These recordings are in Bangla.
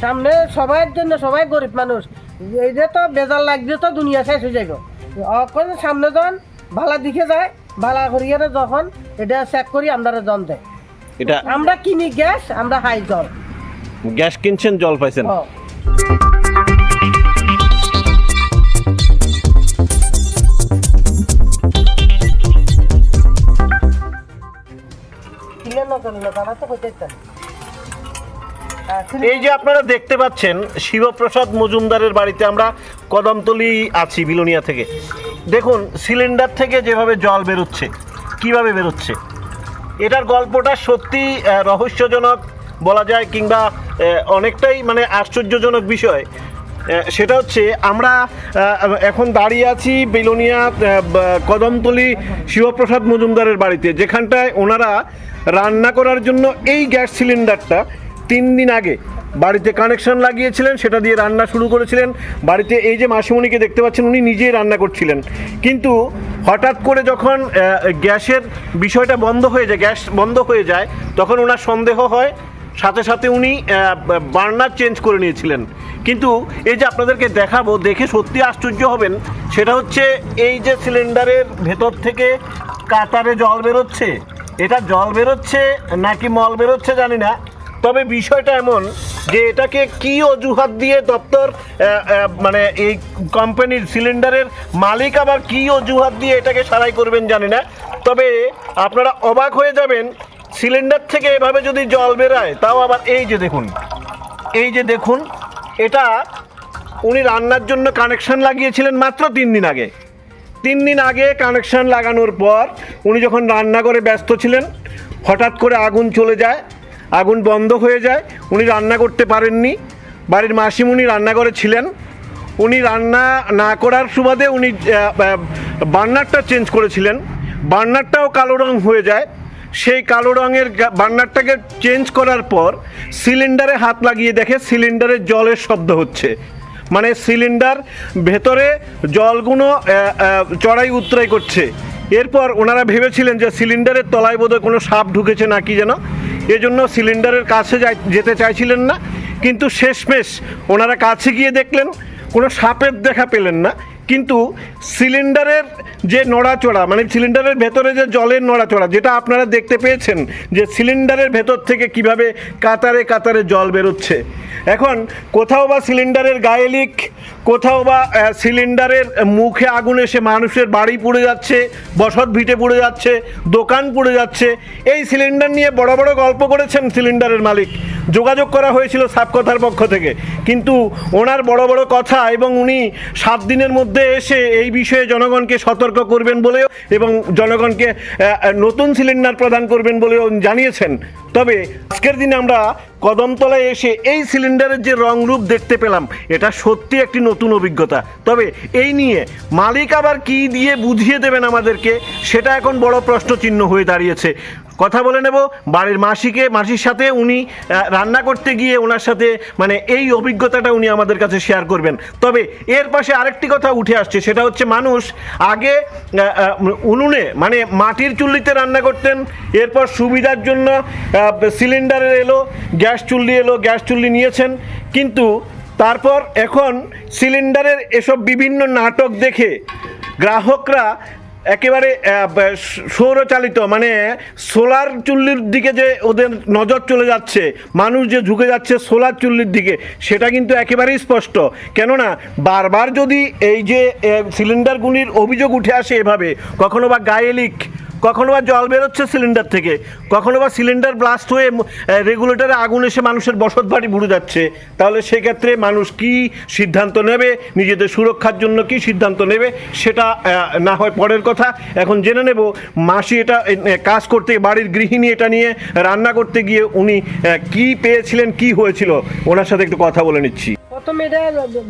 সামনে সবার জন্য সবাই গরিব মানুষ। এই যে তো বেজার লাগছে তো দুনিয়া শেষ হয়ে যাবে অকল সামনে যখন ভালা দিকে যায় ভালা করিয়ে যখন এটা চেক করি আমরা জন দেয়। এটা আমরা কিনি গ্যাস আমরা হাই জল। গ্যাস কিনছেন জল পাইছেন? ও। কিনে না করলে তারা তো হইতে এই যে আপনারা দেখতে পাচ্ছেন, শিবপ্রসাদ মজুমদারের বাড়িতে আমরা কদমতলি আছি বিলোনিয়া থেকে। দেখুন, সিলিন্ডার থেকে যেভাবে জল বেরোচ্ছে, কীভাবে বেরোচ্ছে? এটার গল্পটা সত্যি রহস্যজনক বলা যায় কিংবা অনেকটাই মানে আশ্চর্যজনক বিষয়। সেটা হচ্ছে, আমরা এখন দাঁড়িয়ে আছি বিলোনিয়া কদমতলি শিবপ্রসাদ মজুমদারের বাড়িতে। যেখানটায় ওনারা রান্না করার জন্য এই গ্যাস সিলিন্ডারটা তিন দিন আগে বাড়িতে কানেকশন লাগিয়েছিলেন, সেটা দিয়ে রান্না শুরু করেছিলেন। বাড়িতে এই যে মাসিমণিকে দেখতে পাচ্ছেন, উনি নিজেই রান্না করছিলেন। কিন্তু হঠাৎ করে যখন গ্যাসের বিষয়টা বন্ধ হয়ে যায়, গ্যাস বন্ধ হয়ে যায়, তখন ওনার সন্দেহ হয়। সাথে সাথে উনি বার্নার চেঞ্জ করে নিয়েছিলেন। কিন্তু এই যে আপনাদেরকে দেখাবো, দেখে সত্যি আশ্চর্য হবেন, সেটা হচ্ছে এই যে সিলিন্ডারের ভেতর থেকে কাতারে জল বেরোচ্ছে। এটা জল বেরোচ্ছে নাকি মল বেরোচ্ছে জানি না। তবে বিষয়টা এমন যে এটাকে কি অজুহাত দিয়ে দপ্তর মানে এই কোম্পানির সিলিন্ডারের মালিক আবার কি অজুহাত দিয়ে এটাকে সারাই করবেন জানি না। তবে আপনারা অবাক হয়ে যাবেন, সিলিন্ডার থেকে এভাবে যদি জল বেরায়, তাও আবার এই যে দেখুন, এই যে দেখুন, এটা উনি রান্নার জন্য কানেকশন লাগিয়েছিলেন মাত্র তিন দিন আগে। তিন দিন আগে কানেকশন লাগানোর পর উনি যখন রান্না করে ব্যস্ত ছিলেন, হঠাৎ করে আগুন চলে যায় আগুন বন্ধ হয়ে যায়। উনি রান্না করতে পারেননি। বাড়ির মাসিমুনি রান্নাঘরে ছিলেন। উনি রান্না না করার সুবাদে উনি বার্নারটা চেঞ্জ করেছিলেন। বার্নারটাও কালো রং হয়ে যায়। সেই কালো রঙের বার্নারটাকে চেঞ্জ করার পর সিলিন্ডারে হাত লাগিয়ে দেখে সিলিন্ডারে জলের শব্দ হচ্ছে। মানে সিলিন্ডার ভেতরে জলগুলো চড়াই উতরাই করছে। এরপর ওনারা ভেবেছিলেন যে সিলিন্ডারের তলায় বোধহয় কোনো সাপ ঢুকেছে নাকি যেন। এজন্য সিলিন্ডারের কাছে যেতে চাইছিলেন না, কিন্তু শেষমেশ ওনারা কাছে গিয়ে দেখলেন, কোনো সাপের দেখা পেলেন না। কিন্তু সিলিন্ডারের যে নড়াচড়া মানে সিলিন্ডারের ভেতরে যে জলের নড়াচড়া, যেটা আপনারা দেখতে পেয়েছেন যে সিলিন্ডারের ভেতর থেকে কীভাবে কাতারে কাতারে জল বেরোচ্ছে। এখন কোথাও বা সিলিন্ডারের গায়ে লিক কোথাও বা সিলিন্ডারের মুখে আগুন এসে মানুষের বাড়ি পুড়ে যাচ্ছে, বসত ভিটে পুড়ে যাচ্ছে, দোকান পুড়ে যাচ্ছে, এই সিলিন্ডার নিয়ে বড় বড় গল্প করেছেন সিলিন্ডারের মালিক। যোগাযোগ করা হয়েছিল সাপকথার পক্ষ থেকে। কিন্তু ওনার বড় বড় কথা এবং উনি সাত দিনের মধ্যে এসে এই বিষয়ে জনগণকে সতর্ক করবেন বলেও এবং জনগণকে নতুন সিলিন্ডার প্রদান করবেন বলেও জানিয়েছেন। তবে আজকের দিনে আমরা কদমতলায় এসে এই সিলিন্ডারের যে রং রূপ দেখতে পেলাম, এটা সত্যি একটি নতুন অভিজ্ঞতা। তবে এই নিয়ে মালিক আবার কি দিয়ে বুঝিয়ে দেবেন আমাদেরকে, সেটা এখন বড় প্রশ্নচিহ্ন হয়ে দাঁড়িয়েছে। কথা বলে নেব বাড়ির মাসিকে, মাসির সাথে উনি রান্না করতে গিয়ে ওনার সাথে মানে এই অভিজ্ঞতাটা উনি আমাদের কাছে শেয়ার করবেন। তবে এর পাশে আরেকটি কথা উঠে আসছে, সেটা হচ্ছে মানুষ আগে উনুনে মানে মাটির চুল্লিতে রান্না করতেন, এরপর সুবিধার জন্য সিলিন্ডারের এলো, গ্যাস চুল্লি এলো, গ্যাস চুল্লি নিয়েছেন, কিন্তু তারপর এখন সিলিন্ডারের এসব বিভিন্ন নাটক দেখে গ্রাহকরা একেবারে সৌরচালিত মানে সোলার চুল্লির দিকে যে ওদের নজর চলে যাচ্ছে, মানুষ যে ঝুঁকে যাচ্ছে সোলার চুল্লির দিকে, সেটা কিন্তু একেবারেই স্পষ্ট। কেননা, বারবার যদি এই যে সিলিন্ডারগুলির অভিযোগ উঠে আসে এভাবে, কখনো বা গায়ে কখনো বা জল বেরোচ্ছে সিলিন্ডার থেকে, কখনো বা সিলিন্ডার ব্লাস্ট হয়ে রেগুলেটরে আগুন এসে মানুষের বসত বাড়ি বুড়ে যাচ্ছে। তাহলে সেক্ষেত্রে মানুষ কি সিদ্ধান্ত নেবে? নিজেদের সুরক্ষার জন্য কি সিদ্ধান্ত নেবে? সেটা না হয় পরের কথা। এখন জেনে নেব, মাসি এটা কাজ করতে, বাড়ির গৃহিণী এটা নিয়ে রান্না করতে গিয়ে উনি কি পেয়েছিলেন, কি হয়েছিল? ওনার সাথে একটু কথা বলে নিচ্ছি। প্রথম এটা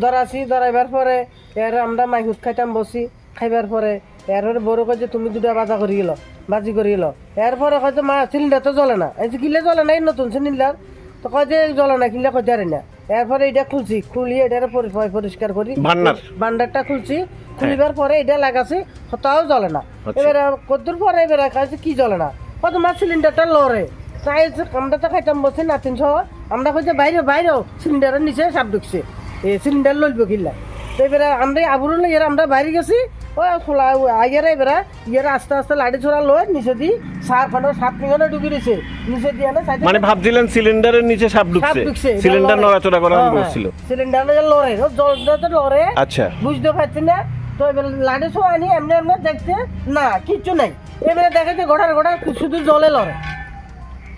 ধরাছি, ধরাইবার পরে এর আমরা মাইকুত খাইতাম বসি। খাইবার পরে এরপরে বড় কয় যে তুমি দুটা বাজা করি গেল বাজি করি গেল। এরপরে কয় যে মা সিলিন্ডার তো জ্বলে না। এই যে কিলে জ্বলে না এই নতুন সিলিন্ডার। তো কয় যে জ্বলে না কিনলে কয় জানি না। এরপরে এটা খুলছি খুলি পরি- পরিষ্কার করি। ভান্ডার। বান্ডারটা খুলছি। খুলিবার পরে এটা লাগাছি তাও জ্বলে না। আচ্ছা। এবারে কদ্দুর পরে এবারে কাছে কি জ্বলে না? কত মা সিলিন্ডারটা লড়ে। তাই আমরা তো খাইতাম বসে নাতিন সহ আমরা কইছে বাইরে বাইরেও সিলিন্ডারের নিচে সাপ ঢুকছে। এই সিলিন্ডার লইব কিল্লা তো এবারে আমরা আবুর এর আমরা বাইরে গেছি ও খোলা আইয়ারে এবারে ইয়ারে আস্তে আস্তে লাড়ি ছোড়া লয় নিচে দি সার ফানো সাপ নিগনে ঢুকি দিছে। নিচে দিয়ে না মানে ভাবছিলেন সিলিন্ডারের নিচে সাপ সাপ ঢুকছে। সিলিন্ডার নড়াচড়া করা শুরু করছিল সিলিন্ডার লড়ে ও জল তো লড়ে। আচ্ছা। বুঝতে পারছি না। তো এবার লাড়ি ছো আনি এমনি এমনি দেখতে না কিচ্ছু নাই। এবারে দেখে যে গোটার গোটা শুধু জলে লড়ে।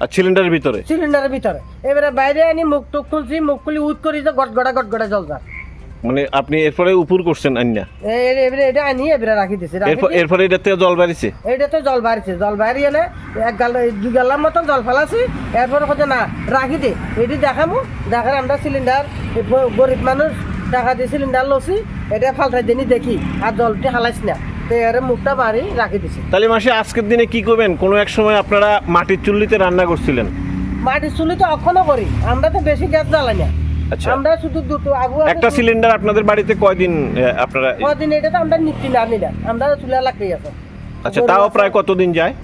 আর সিলিন্ডারের ভিতরে? সিলিন্ডারের ভিতরে। এবারে বাইরে আনি মুখ টুক খুলছি মুখ খুলি উত করি যে গট গড়া গট গড়া জল যায় মানে আপনি এরপরে উপর করছেন আন্যা এ- এবারে এটা আনি এবারে রাখি দিছি এরপর এটা থেকে জল বাড়িছে? এইটা তো জল বাড়ছে জল বাড়িয়ে না এক গাল দু গালার মতন জল ফেলাছি এরপরে কথা না রাখি দে এটি দেখামু দেখার আমরা সিলিন্ডার গরিব মানুষ টাকা দিয়ে সিলিন্ডার লছি এটা ফালতাই দিনই দেখি আর জলটি হালাইস না। মুখটা মারি রাখি দিছি। তাহলে মাসে আজকের দিনে কি করবেন? কোনো এক সময় আপনারা মাটির চুল্লিতে রান্না করছিলেন? মাটির চুলি তো এখনও করি আমরা তো বেশি গ্যাস জ্বালাই না। আচ্ছা। আমরা শুধু দুটো আবু একটা সিলিন্ডার আপনাদের বাড়িতে কয়দিন আপনারা কদিন এটা তো আমরা নিচ্ছি না আমি না। আমরা চুলা লাগতেই আছে। আচ্ছা তাও প্রায় কতদিন যায়?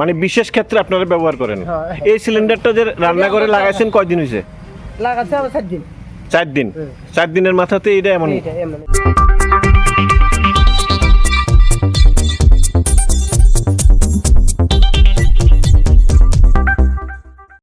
মানে বিশেষ ক্ষেত্রে আপনারা ব্যবহার করেন। হ্যাঁ। এই সিলিন্ডারটা যে রান্না করে লাগাইছেন কয়দিন হয়েছে লাগাচ্ছে আমার চার দিন। চার দিন। চার দিনের মাথাতে এটা এমন।